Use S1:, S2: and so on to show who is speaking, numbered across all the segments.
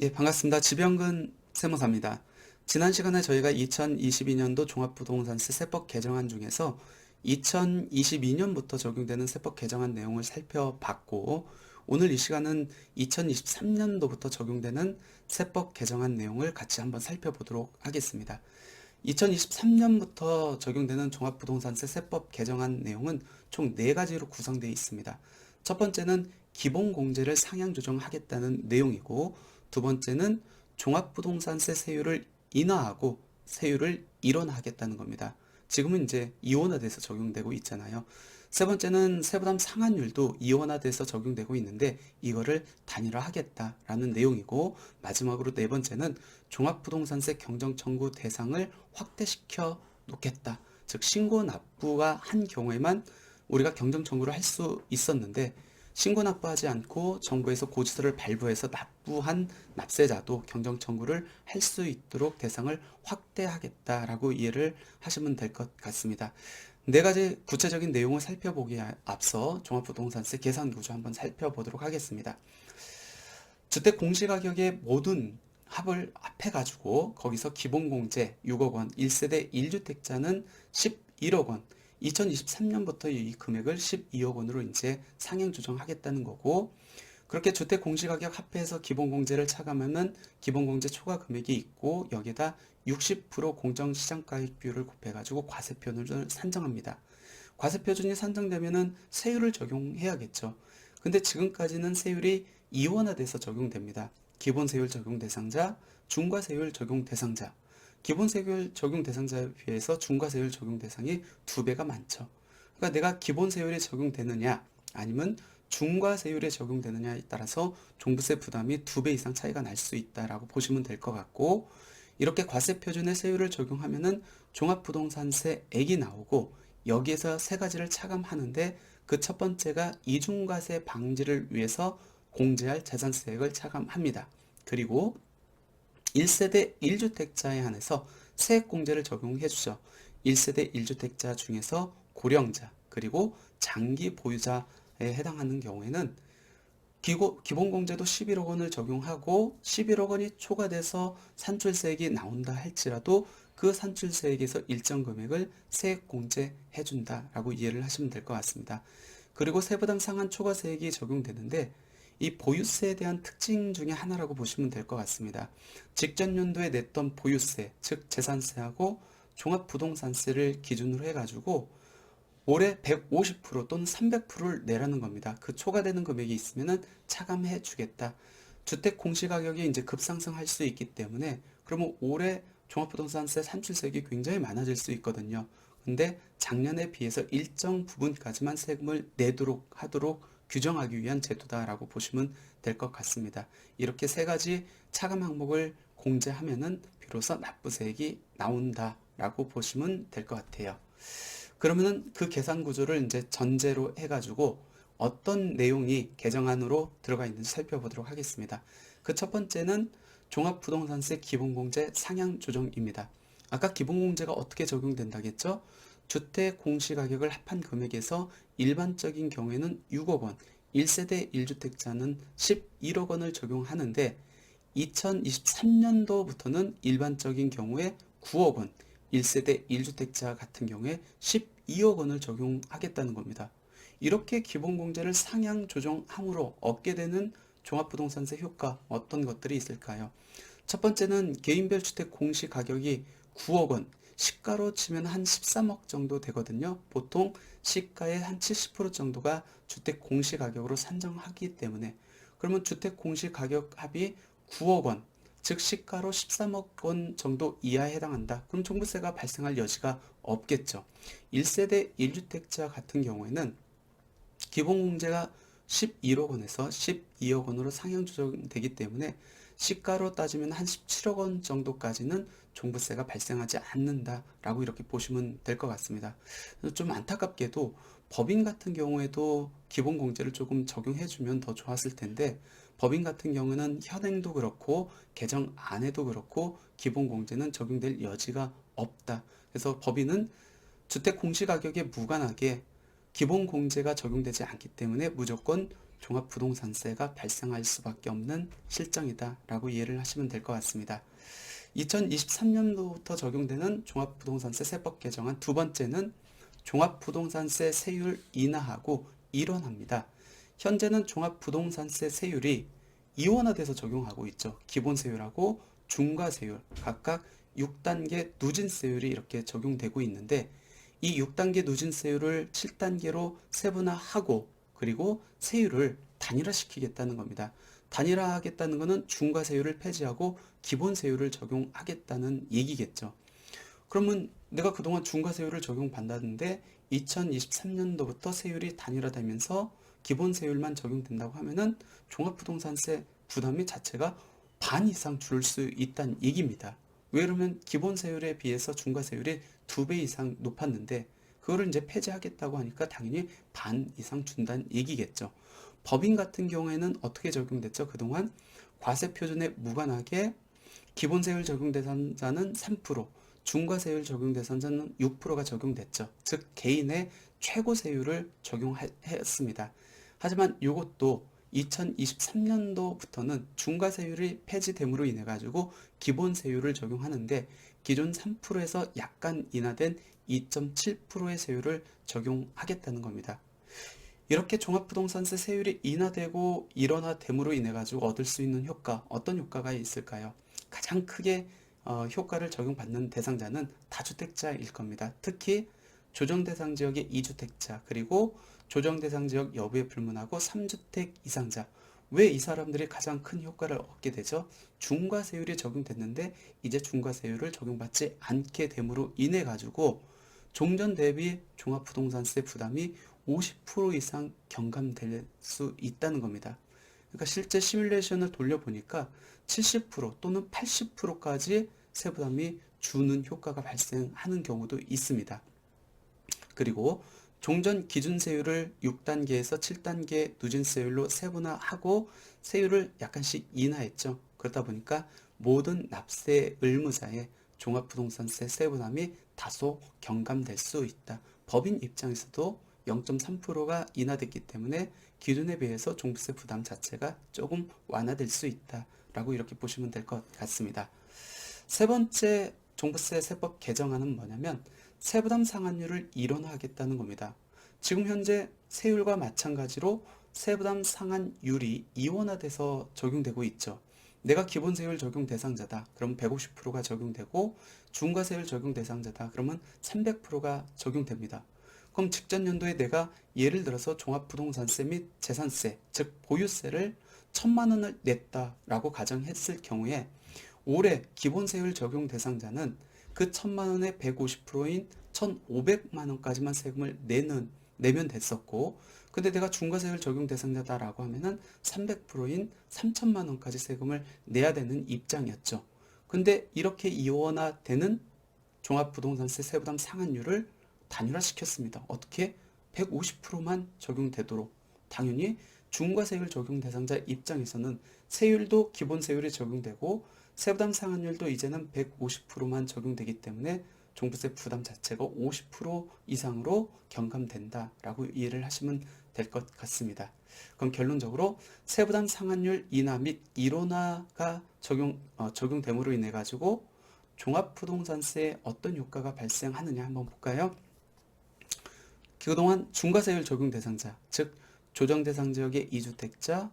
S1: 예, 반갑습니다. 지병근 세무사입니다. 지난 시간에 저희가 2022년도 종합부동산세 세법 개정안 중에서 2022년부터 적용되는 세법 개정안 내용을 살펴봤고, 오늘 이 시간은 2023년도부터 적용되는 세법 개정안 내용을 같이 한번 살펴보도록 하겠습니다. 2023년부터 적용되는 종합부동산세 세법 개정안 내용은 총 4가지로 구성되어 있습니다. 첫 번째는 기본공제를 상향 조정하겠다는 내용이고, 두 번째는 종합부동산세 세율을 인하하고 세율을 일원화하겠다는 겁니다. 지금은 이제 이원화돼서 적용되고 있잖아요. 세 번째는 세부담 상한율도 이원화돼서 적용되고 있는데 이거를 단일화하겠다라는 내용이고 마지막으로 네 번째는 종합부동산세 경정청구 대상을 확대시켜 놓겠다. 즉 신고 납부가 한 경우에만 우리가 경정 청구를 할 수 있었는데 신고 납부하지 않고 정부에서 고지서를 발부해서 납부한 납세자도 경정 청구를 할 수 있도록 대상을 확대하겠다라고 이해를 하시면 될 것 같습니다. 네 가지 구체적인 내용을 살펴보기에 앞서 종합부동산세 계산 구조 한번 살펴보도록 하겠습니다. 주택 공시가격의 모든 합을 합해 가지고 거기서 기본공제 6억 원, 1세대 1주택자는 11억 원, 2023년부터 이 금액을 12억 원으로 이제 상향 조정하겠다는 거고 그렇게 주택 공시가격 합해서 기본공제를 차감하면 기본공제 초과 금액이 있고 여기에다 60% 공정시장가액 비율을 곱해가지고 과세표준을 산정합니다. 과세표준이 산정되면은 세율을 적용해야겠죠. 근데 지금까지는 세율이 이원화돼서 적용됩니다. 기본세율 적용 대상자, 중과세율 적용 대상자. 기본세율 적용 대상자에 비해서 중과세율 적용 대상이 두 배가 많죠. 그러니까 내가 기본세율이 적용되느냐 아니면 중과세율에 적용되느냐에 따라서 종부세 부담이 두 배 이상 차이가 날 수 있다라고 보시면 될 것 같고 이렇게 과세 표준의 세율을 적용하면은 종합부동산세액이 나오고 여기에서 세 가지를 차감하는데 그 첫 번째가 이중과세 방지를 위해서 공제할 재산세액을 차감합니다. 그리고 1세대 1주택자에 한해서 세액공제를 적용해 주죠. 1세대 1주택자 중에서 고령자 그리고 장기 보유자에 해당하는 경우에는 기고, 기본공제도 11억 원을 적용하고 11억 원이 초과돼서 산출세액이 나온다 할지라도 그 산출세액에서 일정 금액을 세액공제 해준다 라고 이해를 하시면 될 것 같습니다. 그리고 세부담 상한 초과세액이 적용되는데 이 보유세에 대한 특징 중에 하나라고 보시면 될 것 같습니다. 직전 연도에 냈던 보유세, 즉 재산세하고 종합부동산세를 기준으로 해가지고 올해 150% 또는 300%를 내라는 겁니다. 그 초과되는 금액이 있으면은 차감해 주겠다. 주택 공시가격이 이제 급상승할 수 있기 때문에 그러면 올해 종합부동산세 산출세액이 굉장히 많아질 수 있거든요. 근데 작년에 비해서 일정 부분까지만 세금을 내도록 하도록 규정하기 위한 제도다라고 보시면 될 것 같습니다. 이렇게 세 가지 차감 항목을 공제하면은 비로소 납부세액이 나온다라고 보시면 될 것 같아요. 그러면은 그 계산 구조를 이제 전제로 해가지고 어떤 내용이 개정안으로 들어가 있는지 살펴보도록 하겠습니다. 그 첫 번째는 종합부동산세 기본공제 상향 조정입니다. 아까 기본공제가 어떻게 적용된다겠죠? 주택 공시가격을 합한 금액에서 일반적인 경우에는 6억 원, 1세대 1주택자는 11억 원을 적용하는데 2023년도부터는 일반적인 경우에 9억 원, 1세대 1주택자 같은 경우에 12억 원을 적용하겠다는 겁니다. 이렇게 기본공제를 상향 조정함으로 얻게 되는 종합부동산세 효과 어떤 것들이 있을까요? 첫 번째는 개인별 주택 공시 가격이 9억 원, 시가로 치면 한 13억 정도 되거든요. 보통 시가의 한 70% 정도가 주택 공시 가격으로 산정하기 때문에 그러면 주택 공시 가격 합이 9억 원, 즉 시가로 13억 원 정도 이하에 해당한다. 그럼 종부세가 발생할 여지가 없겠죠. 1세대 1주택자 같은 경우에는 기본공제가 11억 원에서 12억 원으로 상향 조정되기 때문에 시가로 따지면 한 17억 원 정도까지는 종부세가 발생하지 않는다라고 이렇게 보시면 될 것 같습니다. 좀 안타깝게도 법인 같은 경우에도 기본공제를 조금 적용해주면 더 좋았을 텐데 법인 같은 경우는 현행도 그렇고 개정 안에도 그렇고 기본 공제는 적용될 여지가 없다. 그래서 법인은 주택 공시가격에 무관하게 기본 공제가 적용되지 않기 때문에 무조건 종합부동산세가 발생할 수밖에 없는 실정이다라고 이해를 하시면 될 것 같습니다. 2023년도부터 적용되는 종합부동산세 세법 개정안 두 번째는 종합부동산세 세율 인하하고 일원합니다. 현재는 종합부동산세 세율이 이원화돼서 적용하고 있죠. 기본세율하고 중과세율 각각 6단계 누진세율이 이렇게 적용되고 있는데 이 6단계 누진세율을 7단계로 세분화하고 그리고 세율을 단일화시키겠다는 겁니다. 단일화하겠다는 것은 중과세율을 폐지하고 기본세율을 적용하겠다는 얘기겠죠. 그러면 내가 그동안 중과세율을 적용받았는데 2023년도부터 세율이 단일화되면서 기본 세율만 적용된다고 하면은 종합부동산세 부담이 자체가 반 이상 줄을 수 있다는 얘기입니다. 왜 그러면 기본 세율에 비해서 중과세율이 두 배 이상 높았는데 그거를 이제 폐지하겠다고 하니까 당연히 반 이상 준다는 얘기겠죠. 법인 같은 경우에는 어떻게 적용됐죠? 그동안 과세 표준에 무관하게 기본 세율 적용 대상자는 3%, 중과세율 적용 대상자는 6%가 적용됐죠. 즉 개인의 최고 세율을 적용했습니다. 하지만 이것도 2023년도부터는 중과세율이 폐지됨으로 인해 가지고 기본세율을 적용하는데 기존 3%에서 약간 인하된 2.7%의 세율을 적용하겠다는 겁니다. 이렇게 종합부동산세 세율이 인하되고 일원화됨으로 인해 가지고 얻을 수 있는 효과 어떤 효과가 있을까요? 가장 크게 어, 효과를 적용받는 대상자는 다주택자일 겁니다. 특히 조정 대상 지역의 2주택자 그리고 조정 대상 지역 여부에 불문하고 3주택 이상자 왜 이 사람들이 가장 큰 효과를 얻게 되죠? 중과세율이 적용됐는데 이제 중과세율을 적용받지 않게 됨으로 인해 가지고 종전 대비 종합부동산세 부담이 50% 이상 경감될 수 있다는 겁니다. 그러니까 실제 시뮬레이션을 돌려보니까 70% 또는 80%까지 세부담이 주는 효과가 발생하는 경우도 있습니다. 그리고 종전 기준세율을 6단계에서 7단계 누진세율로 세분화하고 세율을 약간씩 인하했죠. 그러다 보니까 모든 납세 의무자의 종합부동산세 세부담이 다소 경감될 수 있다. 법인 입장에서도 0.3%가 인하됐기 때문에 기준에 비해서 종부세 부담 자체가 조금 완화될 수 있다 라고 이렇게 보시면 될 것 같습니다. 세 번째 종부세 세법 개정안은 뭐냐면 세부담 상한율을 일원화하겠다는 겁니다. 지금 현재 세율과 마찬가지로 세부담 상한율이 이원화돼서 적용되고 있죠. 내가 기본세율 적용 대상자다. 그럼 150%가 적용되고 중과세율 적용 대상자다. 그러면 300%가 적용됩니다. 그럼 직전 연도에 내가 예를 들어서 종합부동산세 및 재산세, 즉 보유세를 천만 원을 냈다라고 가정했을 경우에 올해 기본세율 적용 대상자는 그 천만 원의 150%인 1,500만 원까지만 세금을 내는 내면 됐었고 근데 내가 중과세율 적용 대상자다라고 하면은 300%인 3천만 원까지 세금을 내야 되는 입장이었죠. 근데 이렇게 이원화되는 종합부동산세 세부담 상한율을 단일화시켰습니다. 어떻게? 150%만 적용되도록 당연히 중과세율 적용 대상자 입장에서는 세율도 기본 세율이 적용되고 세부담 상한율도 이제는 150%만 적용되기 때문에 종부세 부담 자체가 50% 이상으로 경감된다라고 이해를 하시면 될 것 같습니다. 그럼 결론적으로 세부담 상한율 인하 및 일원화가 적용 어, 적용됨으로 인해 가지고 종합부동산세에 어떤 효과가 발생하느냐 한번 볼까요? 그동안 중과세율 적용 대상자, 즉 조정 대상 지역의 2주택자,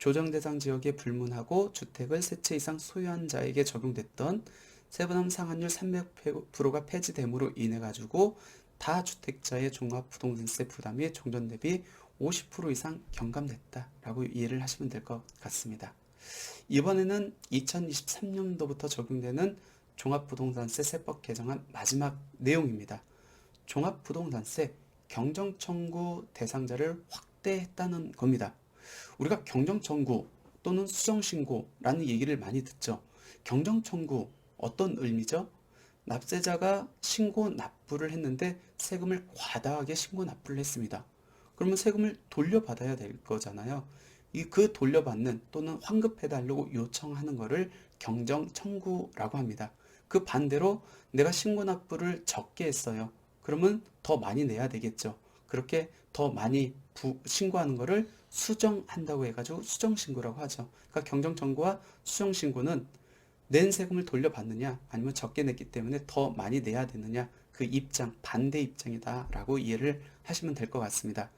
S1: 조정 대상 지역에 불문하고 주택을 세 채 이상 소유한 자에게 적용됐던 세부담 상한율 300%가 폐지됨으로 인해 가지고 다주택자의 종합부동산세 부담이 종전 대비 50% 이상 경감됐다라고 이해를 하시면 될 것 같습니다. 이번에는 2023년도부터 적용되는 종합부동산세 세법 개정안 마지막 내용입니다. 종합부동산세 경정청구 대상자를 확대했다는 겁니다. 우리가 경정청구 또는 수정신고라는 얘기를 많이 듣죠. 경정청구 어떤 의미죠? 납세자가 신고 납부를 했는데 세금을 과다하게 신고 납부를 했습니다. 그러면 세금을 돌려받아야 될 거잖아요. 이 그 돌려받는 또는 환급해달라고 요청하는 거를 경정 청구라고 합니다. 그 반대로 내가 신고 납부를 적게 했어요. 그러면 더 많이 내야 되겠죠. 그렇게 더 많이 부, 신고하는 거를 수정한다고 해가지고 수정신고라고 하죠. 그러니까 경정청구와 수정신고는 낸 세금을 돌려받느냐 아니면 적게 냈기 때문에 더 많이 내야 되느냐 그 입장 반대 입장이다 라고 이해를 하시면 될 것 같습니다.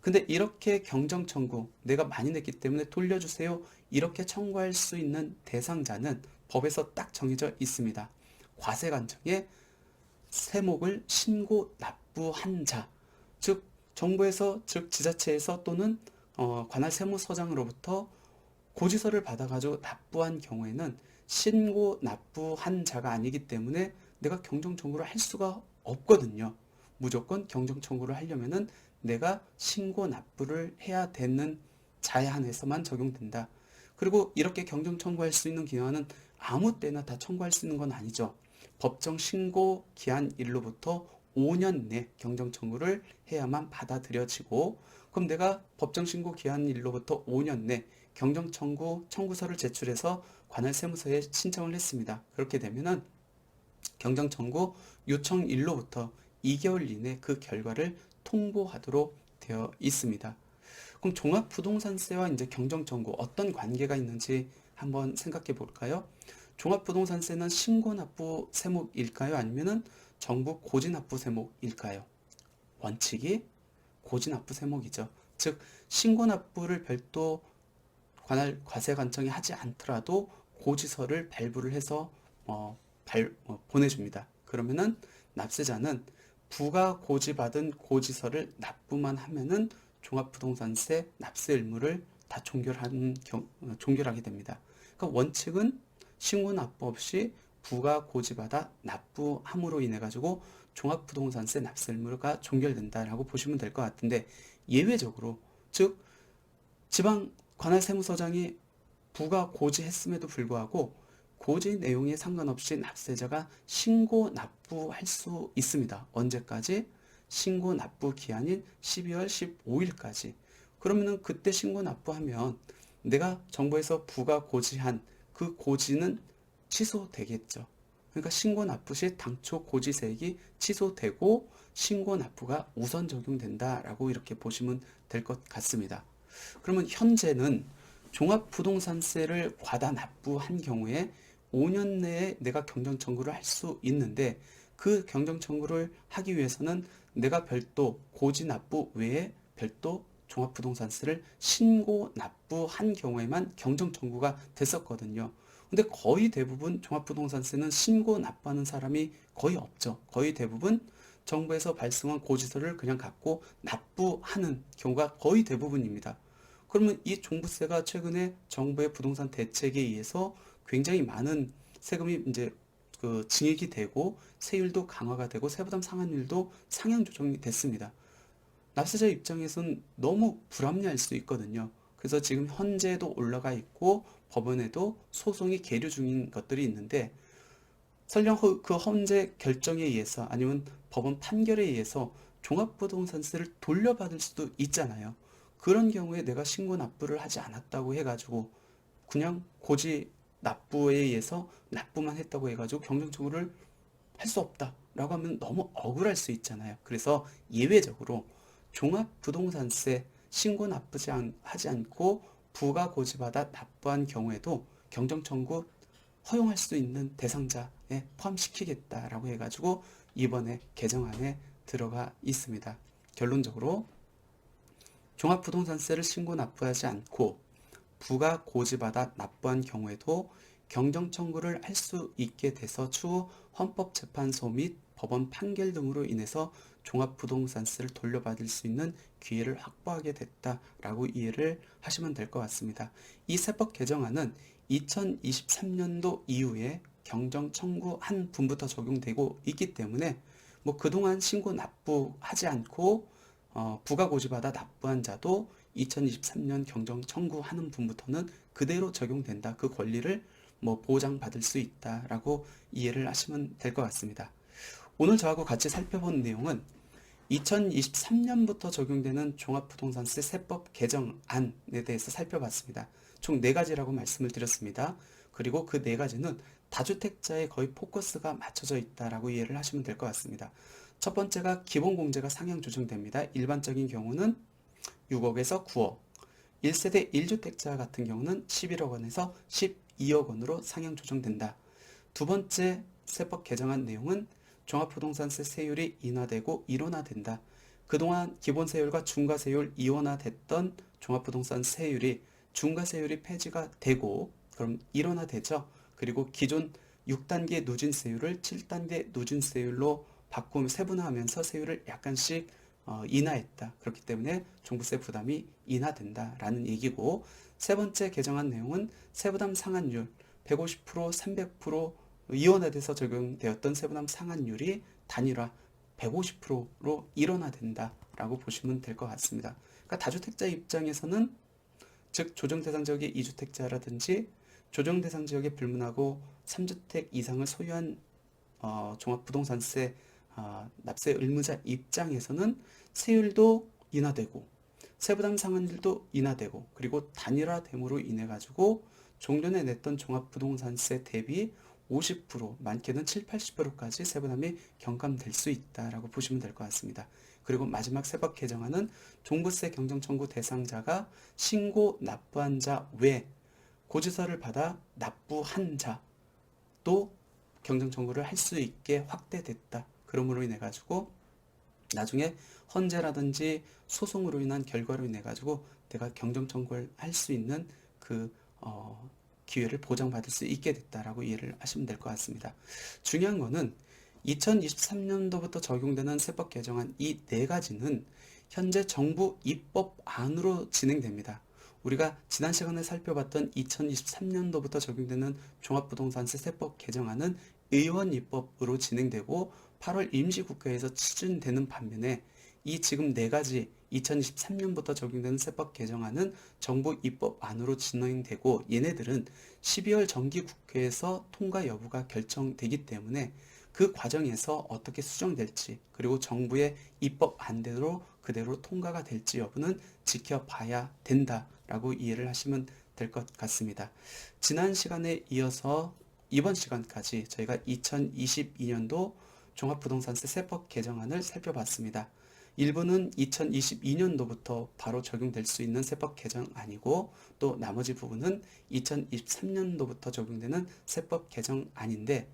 S1: 근데 이렇게 경정 청구 내가 많이 냈기 때문에 돌려주세요 이렇게 청구할 수 있는 대상자는 법에서 딱 정해져 있습니다. 과세관청에 세목을 신고 납부한 자, 즉 정부에서 즉 지자체에서 또는 어, 관할 세무서장으로부터 고지서를 받아가지고 납부한 경우에는 신고 납부한 자가 아니기 때문에 내가 경정 청구를 할 수가 없거든요. 무조건 경정 청구를 하려면은 내가 신고 납부를 해야 되는 자에 한해서만 적용된다. 그리고 이렇게 경정 청구할 수 있는 기한은 아무 때나 다 청구할 수 있는 건 아니죠. 법정 신고 기한 일로부터 5년 내 경정 청구를 해야만 받아들여지고 그럼 내가 법정 신고 기한 일로부터 5년 내 경정 청구 청구서를 제출해서 관할 세무서에 신청을 했습니다. 그렇게 되면은 경정 청구 요청 일로부터 2개월 이내 그 결과를 통보하도록 되어 있습니다. 그럼 종합부동산세와 이제 경정 청구 어떤 관계가 있는지 한번 생각해 볼까요? 종합부동산세는 신고납부 세목일까요? 아니면은 정부 고지납부 세목일까요? 원칙이 고지납부 세목이죠. 즉 신고납부를 별도 관할 과세관청이 하지 않더라도 고지서를 발부를 해서 어, 발, 어, 보내줍니다. 그러면은 납세자는 부가 고지받은 고지서를 납부만 하면은 종합부동산세 납세 의무를 다 종결하는 경, 어, 종결하게 됩니다. 그러니까 원칙은 신고 납부 없이 부가 고지받아 납부함으로 인해 가지고 종합부동산세 납세 의무가 종결된다라고 보시면 될 것 같은데 예외적으로 즉 지방 관할 세무서장이 부가 고지했음에도 불구하고 고지 내용에 상관없이 납세자가 신고 납부할 수 있습니다. 언제까지? 신고 납부 기한인 12월 15일까지. 그러면은 그때 신고 납부하면 내가 정부에서 부가 고지한 그 고지는 취소되겠죠. 그러니까 신고 납부 시 당초 고지세액이 취소되고 신고 납부가 우선 적용된다라고 이렇게 보시면 될 것 같습니다. 그러면 현재는 종합부동산세를 과다 납부한 경우에 5년 내에 내가 경정 청구를 할 수 있는데 그 경정 청구를 하기 위해서는 내가 별도 고지 납부 외에 별도 종합부동산세를 신고 납부한 경우에만 경정 청구가 됐었거든요. 근데 거의 대부분 종합부동산세는 신고 납부하는 사람이 거의 없죠. 거의 대부분 정부에서 발송한 고지서를 그냥 갖고 납부하는 경우가 거의 대부분입니다. 그러면 이 종부세가 최근에 정부의 부동산 대책에 의해서 굉장히 많은 세금이 이제 그 증액이 되고 세율도 강화가 되고 세부담 상한율도 상향 조정이 됐습니다. 납세자 입장에선 너무 불합리할 수 있거든요. 그래서 지금 현재도 올라가 있고 법원에도 소송이 계류 중인 것들이 있는데 설령 허- 그 헌재 결정에 의해서 아니면 법원 판결에 의해서 종합부동산세를 돌려받을 수도 있잖아요. 그런 경우에 내가 신고 납부를 하지 않았다고 해가지고 그냥 고지 납부에 의해서 납부만 했다고 해가지고 경정청구를 할 수 없다라고 하면 너무 억울할 수 있잖아요. 그래서 예외적으로 종합부동산세 신고 납부지 않, 하지 않고 부가 고지받아 납부한 경우에도 경정청구 허용할 수 있는 대상자에 포함시키겠다라고 해가지고 이번에 개정안에 들어가 있습니다. 결론적으로 종합부동산세를 신고 납부하지 않고 부가 고지받아 납부한 경우에도 경정 청구를 할 수 있게 돼서 추후 헌법재판소 및 법원 판결 등으로 인해서 종합부동산세를 돌려받을 수 있는 기회를 확보하게 됐다라고 이해를 하시면 될 것 같습니다. 이 세법 개정안은 2023년도 이후에 경정 청구한 분부터 적용되고 있기 때문에 뭐 그동안 신고 납부하지 않고 어, 부가 고지받아 납부한 자도 2023년 경정 청구하는 분부터는 그대로 적용된다. 그 권리를 뭐 보장받을 수 있다라고 이해를 하시면 될 것 같습니다. 오늘 저하고 같이 살펴본 내용은 2023년부터 적용되는 종합부동산세 세법 개정안에 대해서 살펴봤습니다. 총네 가지라고 말씀을 드렸습니다. 그리고 그네 가지는 다주택자에 거의 포커스가 맞춰져 있다라고 이해를 하시면 될 것 같습니다. 첫 번째가 기본 공제가 상향 조정됩니다. 일반적인 경우는 6억에서 9억, 1세대 1주택자 같은 경우는 11억 원에서 12억 원으로 상향 조정된다. 두 번째 세법 개정안 내용은 종합부동산세 세율이 인하되고 일원화된다. 그동안 기본세율과 중과세율 이원화됐던 종합부동산 세율이 중과세율이 폐지가 되고 그럼 일원화되죠. 그리고 기존 6단계 누진세율을 7단계 누진세율로 바꾸면 세분화하면서 세율을 약간씩 어, 인하했다. 그렇기 때문에 종부세 부담이 인하된다라는 얘기고 세 번째 개정안 내용은 세부담 상한율 150% 300% 이원화돼서 적용되었던 세부담 상한율이 단일화 150%로 일원화된다라고 보시면 될 것 같습니다. 그러니까 다주택자 입장에서는 즉 조정 대상 지역의 2주택자라든지 조정 대상 지역에 불문하고 3주택 이상을 소유한 어, 종합부동산세 어, 납세 의무자 입장에서는 세율도 인하되고 세부담 상한율도 인하되고 그리고 단일화됨으로 인해 가지고 종전에 냈던 종합부동산세 대비 50% 많게는 7, 80%까지 세부담이 경감될 수 있다라고 보시면 될 것 같습니다. 그리고 마지막 세법 개정안은 종부세 경정 청구 대상자가 신고 납부한 자 외 고지서를 받아 납부한 자도 경정 청구를 할 수 있게 확대됐다. 그러므로 인해 가지고 나중에 헌재라든지 소송으로 인한 결과로 인해 가지고 내가 경정 청구를 할 수 있는 그 어, 기회를 보장받을 수 있게 됐다라고 이해를 하시면 될 것 같습니다. 중요한 거는 2023년도부터 적용되는 세법 개정안 이 네 가지는 현재 정부 입법안으로 진행됩니다. 우리가 지난 시간에 살펴봤던 2023년도부터 적용되는 종합부동산세 세법 개정안은 의원 입법으로 진행되고 8월 임시국회에서 추진되는 반면에 이 지금 네 가지 2023년부터 적용되는 세법 개정안은 정부 입법안으로 진행되고 얘네들은 12월 정기국회에서 통과 여부가 결정되기 때문에 그 과정에서 어떻게 수정될지 그리고 정부의 입법 안대로 그대로 통과가 될지 여부는 지켜봐야 된다라고 이해를 하시면 될 것 같습니다. 지난 시간에 이어서 이번 시간까지 저희가 2022년도 종합부동산세 세법 개정안을 살펴봤습니다. 일부는 2022년도부터 바로 적용될 수 있는 세법 개정안이고 또 나머지 부분은 2023년도부터 적용되는 세법 개정안인데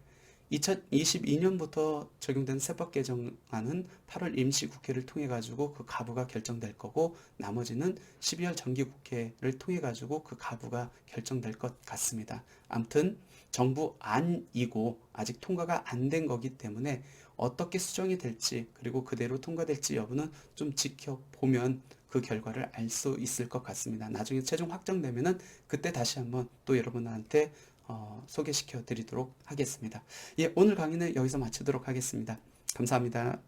S1: 2022년부터 적용된 세법 개정안은 8월 임시국회를 통해 가지고 그 가부가 결정될 거고 나머지는 12월 정기국회를 통해 가지고 그 가부가 결정될 것 같습니다. 아무튼 정부 안이고 아직 통과가 안 된 거기 때문에 어떻게 수정이 될지 그리고 그대로 통과될지 여부는 좀 지켜보면 그 결과를 알 수 있을 것 같습니다. 나중에 최종 확정되면은 그때 다시 한번 또 여러분한테 어, 소개시켜 드리도록 하겠습니다. 예, 오늘 강의는 여기서 마치도록 하겠습니다. 감사합니다.